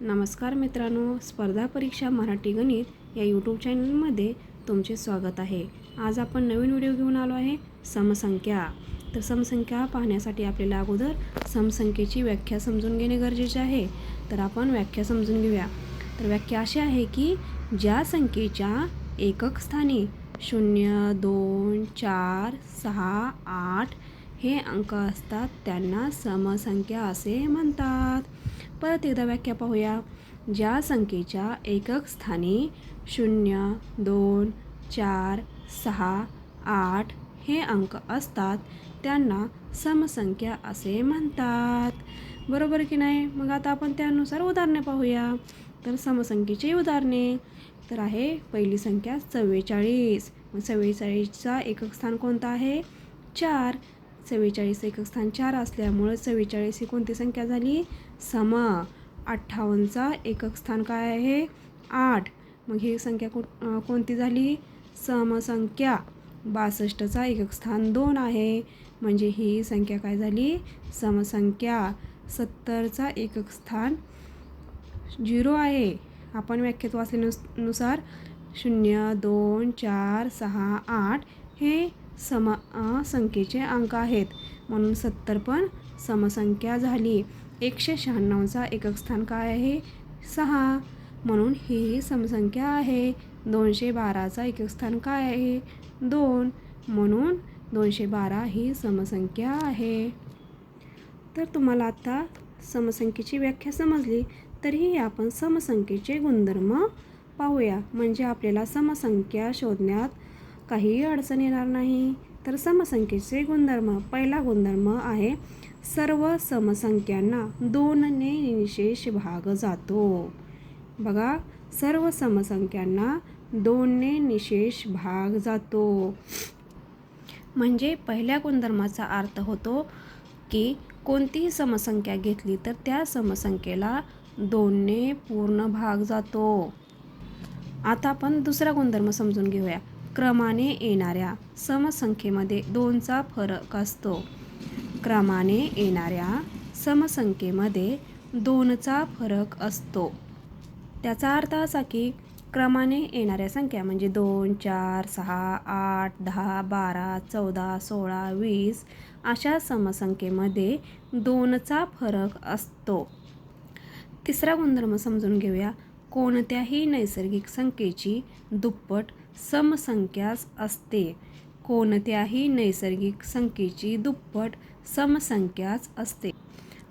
नमस्कार मित्रांनो स्पर्धा परीक्षा मराठी गणित या यूट्यूब चॅनलमध्ये तुमचे स्वागत आहे. आज आपण नवीन व्हिडिओ घेऊन आलो आहे समसंख्या. तर समसंख्या पाहण्यासाठी आपल्याला अगोदर समसंख्येची व्याख्या समजून घेणे गरजेचे आहे. तर आपण व्याख्या समजून घेऊया. तर व्याख्या अशी आहे की ज्या संख्येच्या एकक स्थानी शून्य दोन चार सहा आठ हे अंक असतात त्यांना समसंख्या असे म्हणतात. परत एकदा व्याख्या पाहूया. ज्या संख्येच्या एकक स्थानी शून्य दोन चार सहा आठ हे अंक असतात त्यांना समसंख्या असे म्हणतात. बरोबर की नाही? मग आता आपण त्यानुसार उदाहरणे पाहूया. तर समसंख्येची उदाहरणे. तर आहे पहिली संख्या चव्वेचाळीस. मग चव्वेचाळीसचा एकक स्थान कोणता आहे? चार. चव्वेचाळीस एकक स्थान चार असल्यामुळे चव्वेचाळीस ही कोणती संख्या झाली? सम अठ्ठावन्नचा एकक स्थान काय आहे? आठ. मग ही संख्या को कोणती झाली? समसंख्या. बासष्टचा एकक स्थान दोन आहे. म्हणजे ही संख्या काय झाली? समसंख्या. सत्तरचा एकक स्थान झिरो आहे. आपण व्याख्यात वाचल्यानुसार शून्य दोन चार सहा आठ हे समा संख्येचे अंक आहेत. म्हणून सत्तर पण समसंख्या झाली. एकशे शहाण्णवचा एकक स्थान काय आहे? सहा. म्हणून ही समसंख्या आहे. दोनशे बाराचा एकक स्थान काय आहे? दोन. म्हणून दोनशे बारा ही समसंख्या आहे. तर तुम्हाला आता समसंख्येची व्याख्या समजली तरीही आपण समसंख्येचे गुणधर्म पाहूया. म्हणजे आपल्याला समसंख्या शोधण्यात काहीही अडचण येणार नाही. तर समसंख्येचे गुणधर्म पहिला गुणधर्म आहे सर्व समसंख्यांना दोनने निशेष भाग जातो. बघा सर्व समसंख्यांना दोनने निशेष भाग जातो. म्हणजे पहिल्या गुणधर्माचा अर्थ होतो की कोणतीही समसंख्या घेतली तर त्या समसंख्येला दोनने पूर्ण भाग जातो. आता आपण दुसरा गुणधर्म समजून घेऊया. क्रमाने येणाऱ्या समसंख्येमध्ये दोनचा फरक असतो. क्रमाने येणाऱ्या समसंख्येमध्ये दोनचा फरक असतो. त्याचा अर्थ असा की क्रमाने येणाऱ्या संख्या म्हणजे दोन चार सहा आठ दहा बारा चौदा सोळा वीस अशा समसंख्येमध्ये दोनचा फरक असतो. तिसरा गुणधर्म समजून घेऊया. कोणत्याही नैसर्गिक संख्येची दुप्पट समसंख्याच असते. कोणत्याही नैसर्गिक संख्येची दुप्पट समसंख्याच असते.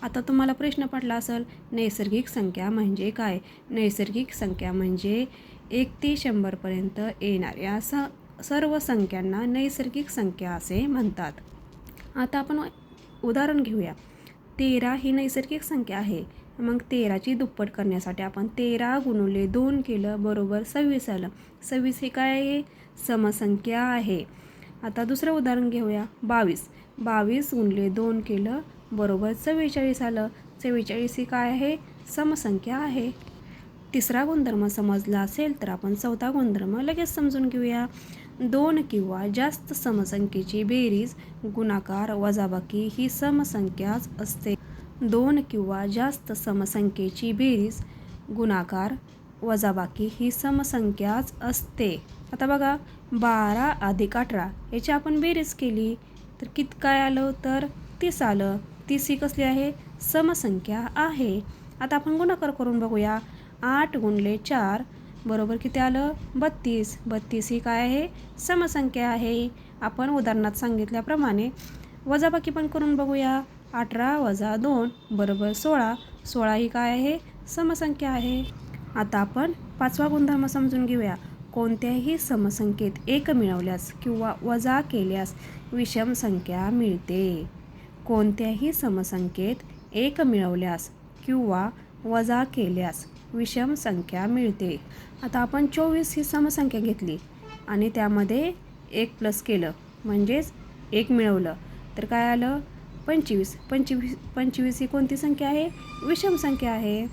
आता तुम्हाला प्रश्न पडला असेल नैसर्गिक संख्या म्हणजे काय? नैसर्गिक संख्या म्हणजे एक ते शंभरपर्यंत येणाऱ्या स सर्व संख्यांना नैसर्गिक संख्या असे म्हणतात. आता आपण उदाहरण घेऊया. तेरा ही नैसर्गिक संख्या आहे. मग तेराची दुप्पट करण्यासाठी आपण तेरा गुणुले दोन केलं बरोबर सव्वीस आलं. सव्वीस हे काय आहे समसंख्या आहे? आता दुसरं उदाहरण घेऊया. बावीस. बावीस गुणले दोन केलं बरोबर चव्वेचाळीस आलं. चव्वेचाळीस ही काय आहे? समसंख्या आहे. तिसरा गुणधर्म समजला असेल तर आपण चौथा गुणधर्म लगेच समजून घेऊया. दोन किंवा जास्त समसंख्येची बेरीज गुणाकार वजाबाकी ही समसंख्याच असते. दोन किंवा जास्त समसंख्येची बेरीज गुणाकार वजाबाकी ही समसंख्याच असते. आता बघा बारा अधिक अठरा याची आपण बेरीज केली तर कित काय आलं? तर तीस आलं. तीस ही कसली आहे? समसंख्या आहे. आता आपण गुणाकार करून बघूया. आठ गुणले चार बरोबर किती आलं? बत्तीस. बत्तीस ही काय आहे? समसंख्या आहे. आपण उदाहरणात सांगितल्याप्रमाणे वजाबाकी पण करून बघूया. अठरा वजा दोन बरोबर सोळा. सोळा ही काय आहे? समसंख्या आहे. आता आपण पाचवा गुणधर्म समजून घेऊया. कोणत्याही समसंख्येत एक मिळवल्यास किंवा वजा केल्यास विषम संख्या मिळते. कोणत्याही समसंख्येत एक मिळवल्यास किंवा वजा केल्यास विषम संख्या मिळते. आता आपण चोवीस ही समसंख्या घेतली आणि त्यामध्ये एक प्लस केलं. म्हणजेच एक मिळवलं. तर काय आलं? पंचवीस पंचवीस पंचवीस ही कोणती संख्या आहे? विषम संख्या आहे.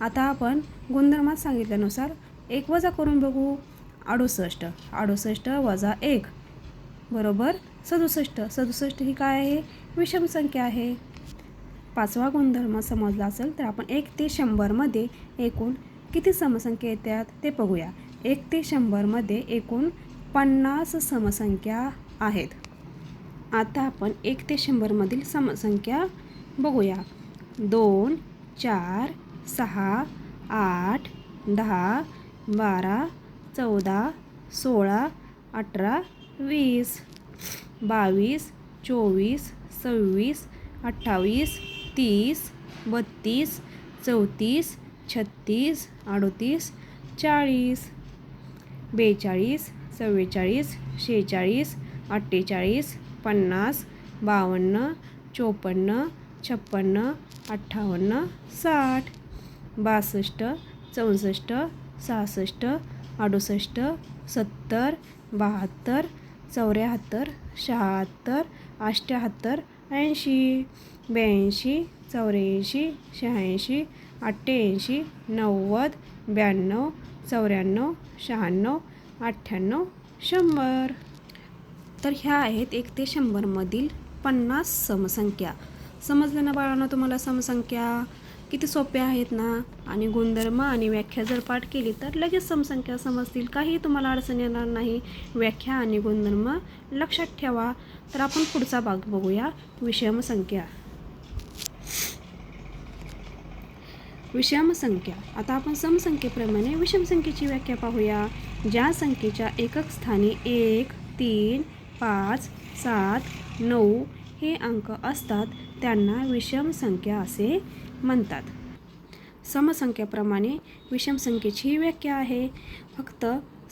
आता आपण गुणधर्मात सांगितल्यानुसार एक वजा करून बघू. अडुसष्ट अडुसष्ट वजा एक बरोबर सदुसष्ट. सदुसष्ट ही काय आहे? विषम संख्या आहे. पाचवा गुणधर्म समजला असेल तर आपण एक ते शंभरमध्ये एकूण किती समसंख्या येतात ते बघूया. एक ते शंभरमध्ये एकूण पन्नास समसंख्या आहेत. आता आपण एक ते शंभरमधील समसंख्या बघूया. दोन चार सहा आठ दहा बारा चौदा सोळा अठरा वीस बावीस चोवीस सव्वीस अठ्ठावीस तीस बत्तीस चौतीस छत्तीस अडतीस चाळीस बेचाळीस चव्वेचाळीस शेहेचाळीस अठ्ठेचाळीस पन्नास बावन्न चोपन्न छप्पन्न अठ्ठावन्न साठ बासष्ट चौसष्ट सहासष्ट अडुसष्ट सत्तर बहात्तर चौऱ्याहत्तर शहात्तर अष्ट्याहत्तर ऐंशी ब्याऐंशी चौऱ्याऐंशी शहाऐंशी अठ्ठ्याऐंशी नव्वद ब्याण्णव चौऱ्याण्णव शहाण्णव अठ्ठ्याण्णव शंभर. तर ह्या आहेत एक ते शंभरमधील पन्नास समसंख्या. समजलं ना बाळांनो तुम्हाला समसंख्या? किती सोप्या आहेत ना? आणि गुणधर्म आणि व्याख्या जर पाठ केली तर लगेच समसंख्या समजतील. काही तुम्हाला अडचण येणार नाही. व्याख्या आणि गुणधर्म लक्षात ठेवा. तर आपण पुढचा भाग बघूया. विषमसंख्या. विषमसंख्या. आता आपण समसंख्येप्रमाणे विषमसंख्येची व्याख्या पाहूया. ज्या संख्येच्या एकक स्थानी एक तीन पाच सात नऊ हे अंक असतात. त्यांना विषम संख्या असे म्हणतात. समसंख्येप्रमाणे विषम संख्येची व्याख्या आहे. फक्त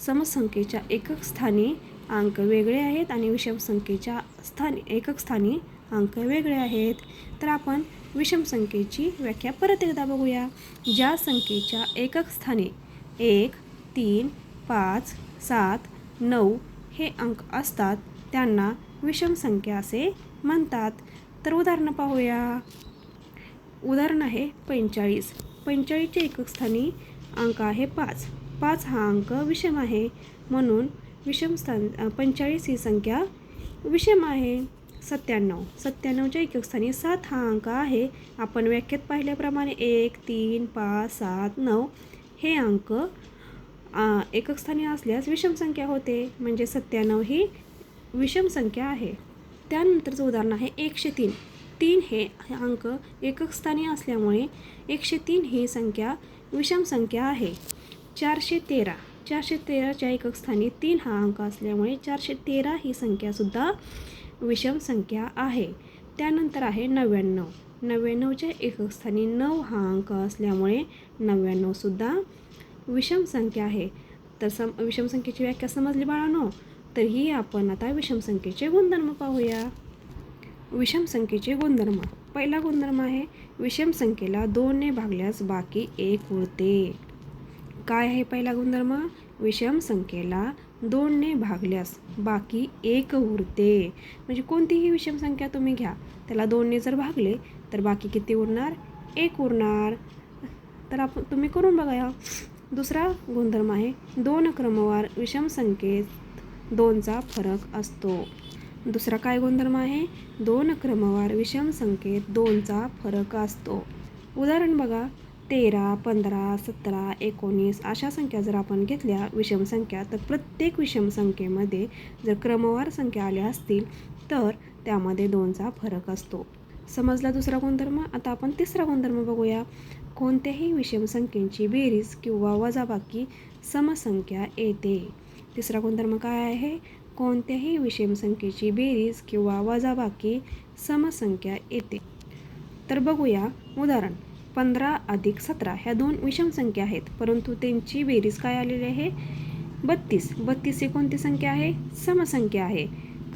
समसंख्येच्या एकक स्थानी अंक वेगळे आहेत आणि विषम संख्येच्या स्थानी एकक स्थानी अंक वेगळे आहेत. तर आपण विषम संख्येची व्याख्या परत एकदा बघूया. ज्या संख्येच्या एकक स्थानी एक तीन पाच सात नऊ हे अंक असतात त्यांना विषम संख्या असे म्हणतात. तर उदाहरणं पाहूया. उदाहरण आहे पंचेचाळीस. पंचेचाळीसच्या एककस्थानी अंक आहे पाच. पाच हा अंक विषम आहे. म्हणून विषम स्थान पंचेचाळीस ही संख्या विषम आहे. सत्त्याण्णव. सत्त्याण्णवच्या एककस्थानी सात हा अंक आहे. आपण व्याख्यात पाहिल्याप्रमाणे एक तीन पाच सात नऊ हे अंक एककस्थानी असल्यास विषम संख्या होते. म्हणजे सत्त्याण्णव ही विषम संख्या आहे. त्यानंतरचं उदाहरण आहे एकशे तीन. तीन हे अंक एकक स्थानी असल्यामुळे एकशे तीन ही संख्या विषम संख्या आहे. चारशे तेरा. चारशे तेराच्या एकक स्थानी तीन हा अंक असल्यामुळे चारशे तेरा ही संख्यासुद्धा विषम संख्या आहे. त्यानंतर आहे नव्याण्णव. नव्याण्णवच्या एकक स्थानी नऊ हा अंक असल्यामुळे नव्याण्णवसुद्धा विषम संख्या आहे. तर सम विषम संख्येची व्याख्या समजली बाळानो? तरीही आपण आता विषम संख्येचे गुणधर्म पाहूया. विषम संख्येचे गुणधर्म. पहिला गुणधर्म आहे विषम संख्येला दोनने भागल्यास बाकी एक उरते. काय आहे पहिला गुणधर्म? विषम संख्येला दोनने भागल्यास बाकी एक उरते. म्हणजे कोणतीही विषम संख्या तुम्ही घ्या. त्याला दोनने जर भागले तर बाकी किती उरणार? एक उरणार. तर आपण तुम्ही करून बघा दुसरा गुणधर्म आहे दोन क्रमवार विषम संख्येत दोनचा फरक असतो. दुसरा काय गुणधर्म आहे? दोन क्रमवार विषम संख्येत दोनचा फरक असतो. उदाहरण बघा. तेरा पंधरा सतरा एकोणीस अशा संख्या जर आपण घेतल्या विषम संख्या तर प्रत्येक विषम संख्येमध्ये जर क्रमवार संख्या आल्या असतील तर त्यामध्ये दोनचा फरक असतो. समजला दुसरा गुणधर्म? आता आपण तिसरा गुणधर्म बघूया. कोणत्याही विषम संख्येची बेरीज किंवा वजाबाकी समसंख्या येते. तिसरा गुणधर्म काय आहे? कोणत्याही विषम संख्येची बेरीज किंवा वजाबाकी समसंख्या येते. तर बघूया उदाहरण. पंधरा अधिक सतरा ह्या दोन विषम संख्या आहेत परंतु त्यांची बेरीज काय आलेली आहे? बत्तीस. बत्तीस ही कोणती संख्या आहे? समसंख्या आहे.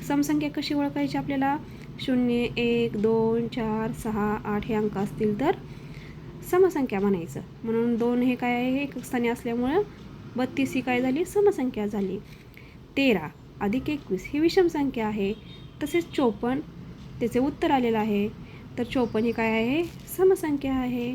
समसंख्या कशी ओळखायची आपल्याला? शून्य एक दोन चार सहा आठ हे अंक असतील तर समसंख्या म्हणायचं. म्हणून दोन हे काय आहे? एक स्थानी असल्यामुळं बत्तीस ही काय झाली? समसंख्या झाली. तेरा अधिक एकवीस ही विषम संख्या आहे. तसेच चोपन्न त्याचे उत्तर आलेलं आहे. तर चोपन्न ही काय आहे? समसंख्या आहे.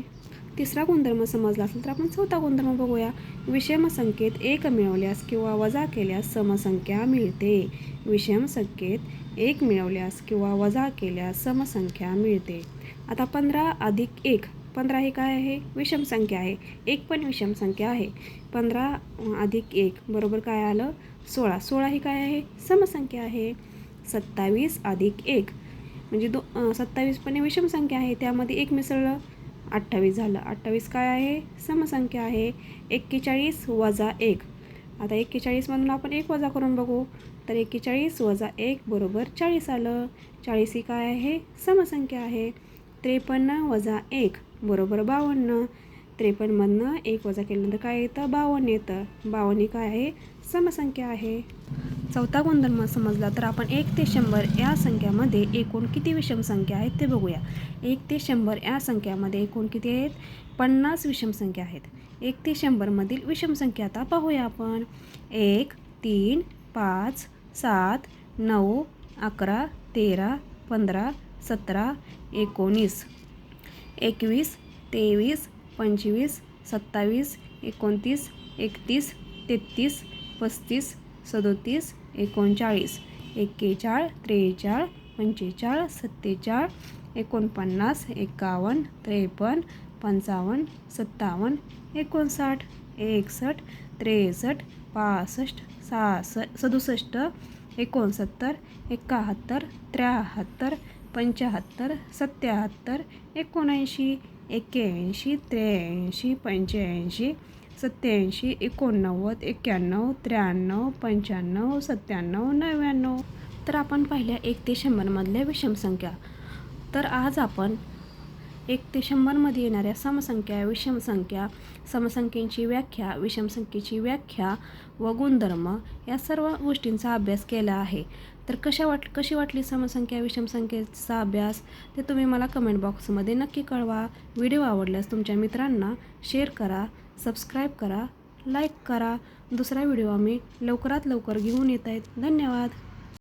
तिसरा गुणधर्म समजला असेल तर आपण चौथा गुणधर्म बघूया. विषम संख्येत एक मिळवल्यास किंवा वजा केल्यास समसंख्या मिळते. विषम संख्येत एक मिळवल्यास किंवा वजा केल्यास समसंख्या मिळते. आता पंधरा अधिक एक. पंधरा हे काय आहे? विषम संख्या आहे. एक पण विषम संख्या आहे. पंधरा अधिक एक बरोबर काय आलं? सोळा. सोळा ही काय आहे? समसंख्या आहे. सत्तावीस अधिक एक. म्हणजे दो सत्तावीस पण विषम संख्या आहे. त्यामध्ये एक मिसळलं अठ्ठावीस झालं. अठ्ठावीस काय आहे? समसंख्या आहे. एक्केचाळीस वजा एक. आता एक्केचाळीसमधून आपण एक वजा करून बघू. तर एक्केचाळीस वजा एक बरोबर चाळीस आलं. चाळीस ही काय आहे? समसंख्या आहे. त्रेपन्न वजा एक. बरोबर बावन्न. त्रेपन्नमधनं एक वजा केल्यानंतर काय येतं? बावन्न येतं. बावन्न काय आहे? समसंख्या आहे. चौथा गुणधर्म समजला तर आपण एक ते शंभर या संख्यामध्ये एकूण किती विषम संख्या आहेत ते बघूया. एक ते शंभर या संख्यामध्ये एकूण किती आहेत? पन्नास विषम संख्या आहेत. एक ते शंभरमधील विषम संख्या आता पाहूया आपण. एक तीन पाच सात नऊ अकरा तेरा पंधरा सतरा एकोणीस. एकवीस तेवीस पंचवीस सत्तावीस एकोणतीस एकतीस तेहतीस पस्तीस सदोतीस एकोणचाळीस एक्केचाळ त्रेचाळ पंचेचाळ सत्तेचाळ एकोणपन्नास एकावन्न त्रेपन्न पंचावन्न सत्तावन्न एकोणसाठ एकसष्ट त्रेसष्ट पासष्ट सहासष्ट सदुसष्ट एकोणसत्तर एकाहत्तर त्र्याहत्तर पंच्याहत्तर सत्याहत्तर एकोणऐंशी एक्क्याऐंशी त्र्याऐंशी पंच्याऐंशी सत्याऐंशी एकोणनव्वद एक्क्याण्णव त्र्याण्णव पंच्याण्णव सत्त्याण्णव नव्याण्णव. तर आपण पाहिल्या एक ते शंभरमधल्या विषम संख्या. तर आज आपण एक ते शंभरमध्ये येणाऱ्या समसंख्या विषमसंख्या समसंख्येची व्याख्या विषमसंख्येची व्याख्या व गुणधर्म या सर्व गोष्टींचा अभ्यास केला आहे. तर कशा वाट कशी वाटली समसंख्या विषमसंख्येचा अभ्यास? ते तुम्ही मला कमेंट बॉक्समध्ये नक्की कळवा. व्हिडिओ आवडल्यास तुमच्या मित्रांना शेअर करा सबस्क्राईब करा लाईक करा. दुसरा व्हिडिओ आम्ही लवकरात लवकर घेऊन येत आहेत. धन्यवाद!